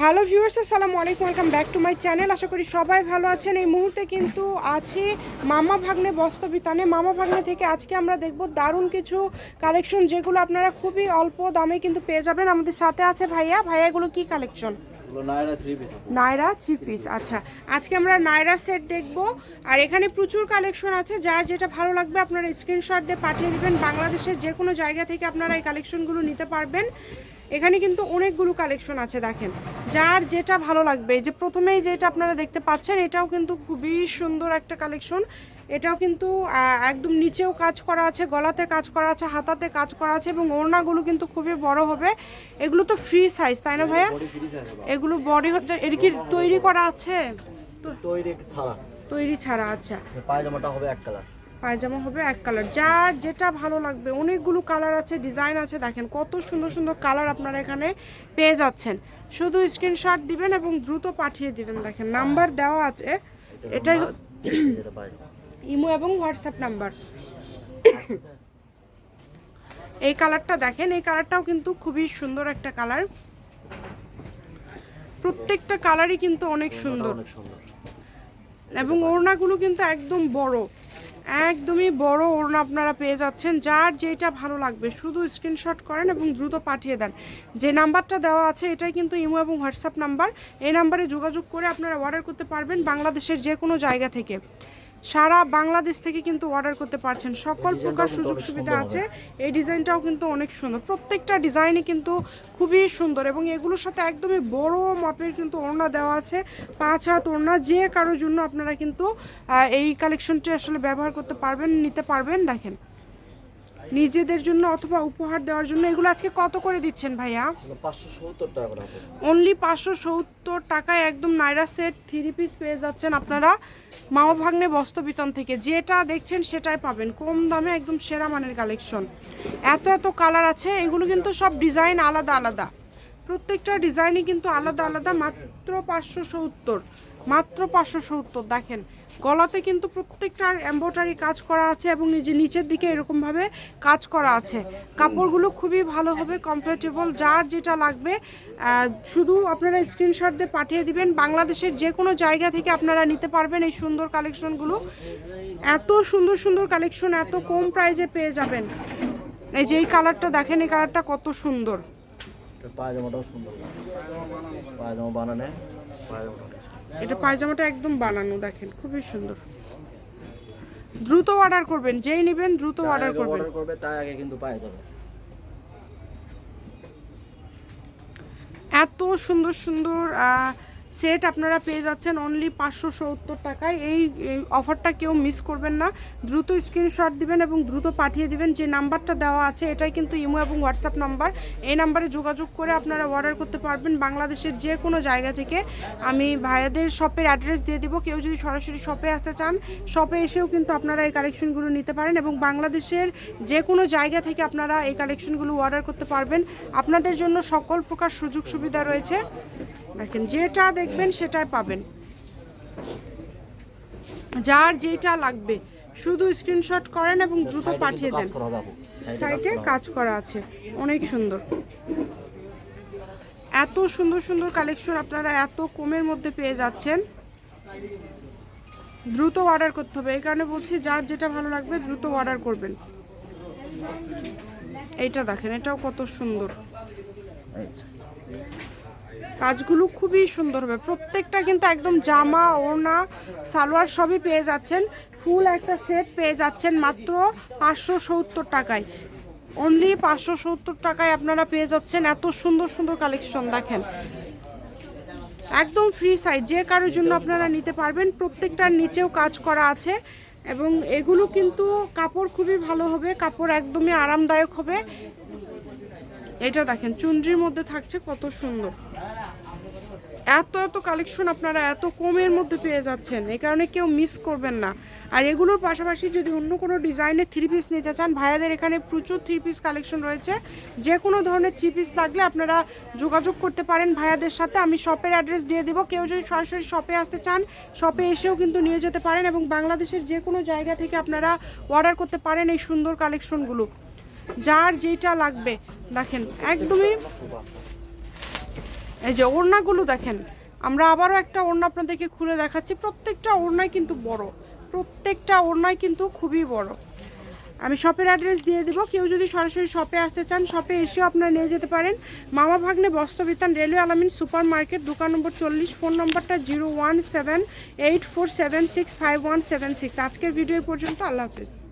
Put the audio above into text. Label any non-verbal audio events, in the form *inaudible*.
Hello viewers আসসালামু আলাইকুম welcome back to my channel. আশা করি সবাই ভালো আছেন। এই মুহূর্তে কিন্তু আছে মামা ভাগ্নে বস্তবিতানে মামা ভাগ্নে থেকে আজকে আমরা দেখব দারুণ কিছু কালেকশন যেগুলো আপনারা খুবই অল্প দামে কিন্তু পেয়ে যাবেন। আমাদের সাথে আছে ভাইয়া। ভাইয়া এগুলো কি কালেকশন নায়রা থ্রি পিস আচ্ছা। আজকে আমরা নায়রা সেট দেখব। আর এখানে প্রচুর কালেকশন আছে। যার যেটা ভালো লাগবে আপনারা স্ক্রিনশট দিয়ে পাঠিয়ে দিবেন। বাংলাদেশের যে কোনো জায়গা থেকে আপনারা এই কালেকশনগুলো নিতে পারবেন। এখানে কিন্তু অনেকগুলো কালেকশন আছে দেখেন। যার যেটা ভালো লাগবে যে প্রথমেই যেটা আপনারা দেখতে পাচ্ছেন এটাও কিন্তু খুবই সুন্দর একটা কালেকশন এটাও কিন্তু একদম নিচেও কাজ করা আছে গলাতে কাজ করা আছে হাতাতে কাজ করা আছে এবং ওড়নাগুলো কিন্তু খুবই বড় হবে। এগুলো তো ফ্রি সাইজ তাই না ভাইয়া? এগুলো বডি হচ্ছে এর কি তৈরি করা আছে? তৈরি ছাড়া। তৈরি ছাড়া আচ্ছা। পায়জামাটা হবে এক কালার পায়জামা হবে এক কালার। যার যেটা ভালো লাগবে অনেকগুলো কালার আছে ডিজাইন আছে দেখেন কত সুন্দর সুন্দর কালার আপনারা এখানে পেয়ে যাচ্ছেন। শুধু স্ক্রিনশট দিবেন এবং দ্রুত পাঠিয়ে দিবেন দেখেন নাম্বার দেওয়া আছে। এটাই *coughs* ইমো এবং হোয়াটসঅ্যাপ নাম্বার। *coughs* এই কালারটা দেখেন এই কালারটাও কিন্তু খুবই সুন্দর একটা কালার। প্রত্যেকটা কালারই কিন্তু অনেক সুন্দর। অনেক সুন্দর। এবং ওড়নাগুলো কিন্তু একদম বড়। একদমই বড় ওড়না আপনারা পেয়ে যাচ্ছেন, যার যেটা ভালো লাগবে। শুধু স্ক্রিনশট করেন এবং দ্রুত পাঠিয়ে দেন। যে নাম্বারটা দেওয়া আছে, এটাই কিন্তু ইমো এবং হোয়াটসঅ্যাপ নাম্বার। এই নাম্বারে যোগাযোগ করে আপনারা অর্ডার করতে পারবেন বাংলাদেশের যে কোনো জায়গা থেকে। সারা বাংলাদেশ থেকে কিন্তু অর্ডার করতে পারছেন। সকল প্রকার সুযোগ সুবিধা আছে। এই ডিজাইনটাও কিন্তু অনেক সুন্দর। প্রত্যেকটা ডিজাইনই কিন্তু খুবই সুন্দর এবং এগুলোর সাথে একদমই বড় মাপের কিন্তু ওড়না দেওয়া আছে। পাঁচ হাত ওড়না যে কারোর জন্য আপনারা কিন্তু এই কালেকশনটি আসলে ব্যবহার করতে পারবেন নিতে পারবেন দেখেন। নিজেদের জন্য অথবা উপহার দেওয়ার জন্য? এগুলো আজকে কত করে দিচ্ছেন ভাইয়া? অনলি পাঁচশো সত্তর টাকায় একদম নাইরা সেট থ্রি পিস পেয়ে যাচ্ছেন আপনারা মামা ভাগ্নে বস্ত্রবিতন থেকে। যেটা দেখছেন সেটাই পাবেন। কম দামে একদম সেরা মানের কালেকশন। এত এত কালার আছে এগুলো কিন্তু সব ডিজাইন আলাদা আলাদা। প্রত্যেকটা ডিজাইনই কিন্তু আলাদা আলাদা মাত্র পাঁচশো সত্তর। মাত্র পাঁচশো সত্তর। দেখেন, গলাতে কিন্তু প্রত্যেকটার এম্ব্রয়ডারি কাজ করা আছে এবং নিজে নিচের দিকে এরকমভাবে কাজ করা আছে। কাপড়গুলো খুবই ভালো হবে কমফোর্টেবল যার যেটা লাগবে শুধু আপনারা স্ক্রিনশট দিয়ে পাঠিয়ে দিবেন। বাংলাদেশের যে কোনো জায়গা থেকে আপনারা নিতে পারবেন এই সুন্দর কালেকশনগুলো এত সুন্দর সুন্দর কালেকশন এত কম প্রাইজে পেয়ে যাবেন। এই যে এই কালারটা দেখেন, এই কালারটা কত সুন্দর। পায়জামাটাও সুন্দর। পায়জামা পায়জামাটা। এটা পায়জামাটা একদম বানানো দেখেন খুবই সুন্দর। দ্রুত অর্ডার করবেন যেই নেবেন দ্রুত অর্ডার করবেন। করবে তার আগে কিন্তু পায়ে যাবে। এত সুন্দর সুন্দর সেট আপনারা পেয়ে যাচ্ছেন অনলি পাঁচশো সত্তর টাকায়। এই অফারটা কেউ মিস করবেন না। দ্রুত স্ক্রিনশট দিবেন এবং দ্রুত পাঠিয়ে দিবেন। যে নাম্বারটা দেওয়া আছে, এটাই কিন্তু ইমো এবং হোয়াটসঅ্যাপ নাম্বার। এই নাম্বারে যোগাযোগ করে আপনারা অর্ডার করতে পারবেন বাংলাদেশের যে কোনো জায়গা থেকে। আমি ভাইয়াদের শপের অ্যাড্রেস দিয়ে দিব। কেউ যদি সরাসরি শপে আসতে চান শপে এসেও কিন্তু আপনারা এই কালেকশনগুলো নিতে পারেন এবং বাংলাদেশের যে কোনো জায়গা থেকে আপনারা এই কালেকশনগুলো অর্ডার করতে পারবেন। আপনাদের জন্য সকল প্রকার সুযোগ সুবিধা রয়েছে। দেখেন যেটা দেখবেন সেটাই পাবেন। যার যেটা লাগবে শুধু স্ক্রিনশট করেন এবং দ্রুত পাঠিয়ে দেন। কাজ করা কাজ করা আছে। অনেক সুন্দর। এত সুন্দর সুন্দর কালেকশন আপনারা এত কমের মধ্যে পেয়ে যাচ্ছেন। দ্রুত অর্ডার করতে হবে। এই কারণে বলছি যার যেটা ভালো লাগবে দ্রুত অর্ডার করবেন। এইটা দেখেন এটাও কত সুন্দর। আচ্ছা। কাজগুলো খুবই সুন্দর হবে। প্রত্যেকটা কিন্তু একদম জামা, ওড়না, সালোয়ার সবই পেয়ে যাচ্ছেন। ফুল একটা সেট পেয়ে যাচ্ছেন মাত্র পাঁচশো সত্তর টাকায়। অনলি পাঁচশো সত্তর টাকায় আপনারা পেয়ে যাচ্ছেন এত সুন্দর সুন্দর কালেকশন দেখেন। একদম ফ্রি সাইজ যে কারোর জন্য আপনারা নিতে পারবেন, প্রত্যেকটার নিচেও কাজ করা আছে। এবং এগুলো কিন্তু কাপড় খুবই ভালো হবে, কাপড় একদমই আরামদায়ক হবে। এটা দেখেন, চুনরির মধ্যে থাকছে কত সুন্দর। এত এত কালেকশন আপনারা এত কমের মধ্যে পেয়ে যাচ্ছেন এই কারণে কেউ মিস করবেন না। আর এগুলোর পাশাপাশি যদি অন্য কোনো ডিজাইনের থ্রি পিস নিতে চান, ভাইয়াদের এখানে প্রচুর থ্রি পিস কালেকশন রয়েছে। যে কোনো ধরনের থ্রি পিস লাগলে আপনারা যোগাযোগ করতে পারেন ভাইয়াদের সাথে। আমি শপের অ্যাড্রেস দিয়ে দেবো। কেউ যদি সরাসরি শপে আসতে চান শপে এসেও কিন্তু নিয়ে যেতে পারেন এবং বাংলাদেশের যে কোনো জায়গা থেকে আপনারা অর্ডার করতে পারেন এই সুন্দর কালেকশনগুলো যার যেটা লাগবে, দেখেন, একদমই এই যে ওড়নাগুলো দেখেন, আমরা আবারও একটা ওড়না আপনাদেরকে খুলে দেখাচ্ছি। প্রত্যেকটা ওড়নাই কিন্তু বড়। প্রত্যেকটা ওড়নাই কিন্তু খুবই বড়। আমি শপের অ্যাড্রেস দিয়ে দিব। কেউ যদি সরাসরি শপে আসতে চান শপে এসেও আপনারা নিয়ে যেতে পারেন। Mama Bhagne Bastrabitan railway Al Amin super market দোকান নম্বর চল্লিশ, ফোন নম্বরটা zero one seven eight four seven six five one seven six. আজকের ভিডিও পর্যন্ত। আল্লাহ হাফিজ।